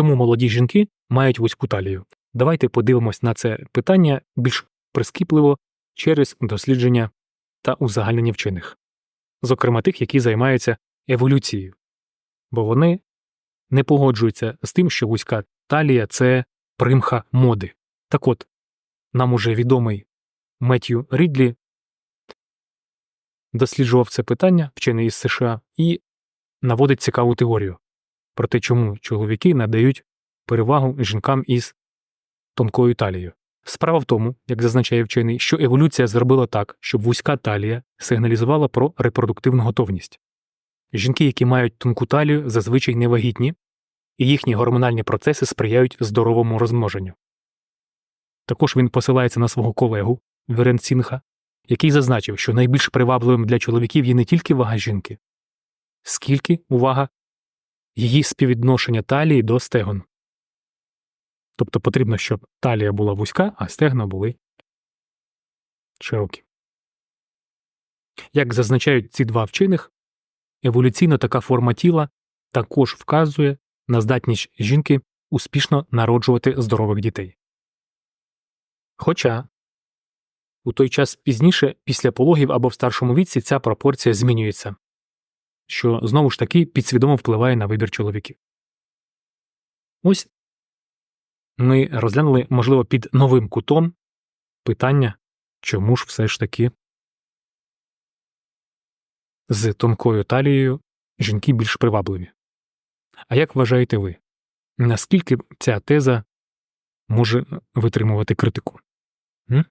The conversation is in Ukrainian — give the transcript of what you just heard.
чому молоді жінки мають вузьку талію? Давайте подивимось на це питання більш прискіпливо через дослідження та узагальнення вчених, зокрема тих, які займаються еволюцією, бо вони не погоджуються з тим, що вузька талія це примха моди. Так от, нам уже відомий Меттью Рідлі досліджував це питання, вчений із США, і наводить цікаву теорію про те, чому чоловіки надають перевагу жінкам із тонкою талією. Справа в тому, як зазначає вчений, що еволюція зробила так, щоб вузька талія сигналізувала про репродуктивну готовність. Жінки, які мають тонку талію, зазвичай невагітні, і їхні гормональні процеси сприяють здоровому розмноженню. Також він посилається на свого колегу Вірен Сінха, який зазначив, що найбільш привабливим для чоловіків є не тільки вага жінки, скільки увага її співвідношення талії до стегон. Тобто потрібно, щоб талія була вузька, а стегна були широкі. Як зазначають ці два вчених, еволюційно така форма тіла також вказує на здатність жінки успішно народжувати здорових дітей. Хоча у той час пізніше, після пологів або в старшому віці, ця пропорція змінюється, що знову ж таки підсвідомо впливає на вибір чоловіків. Ось ми розглянули, можливо, під новим кутом питання, чому ж все ж таки з тонкою талією жінки більш привабливі. А як вважаєте ви, наскільки ця теза може витримувати критику? М?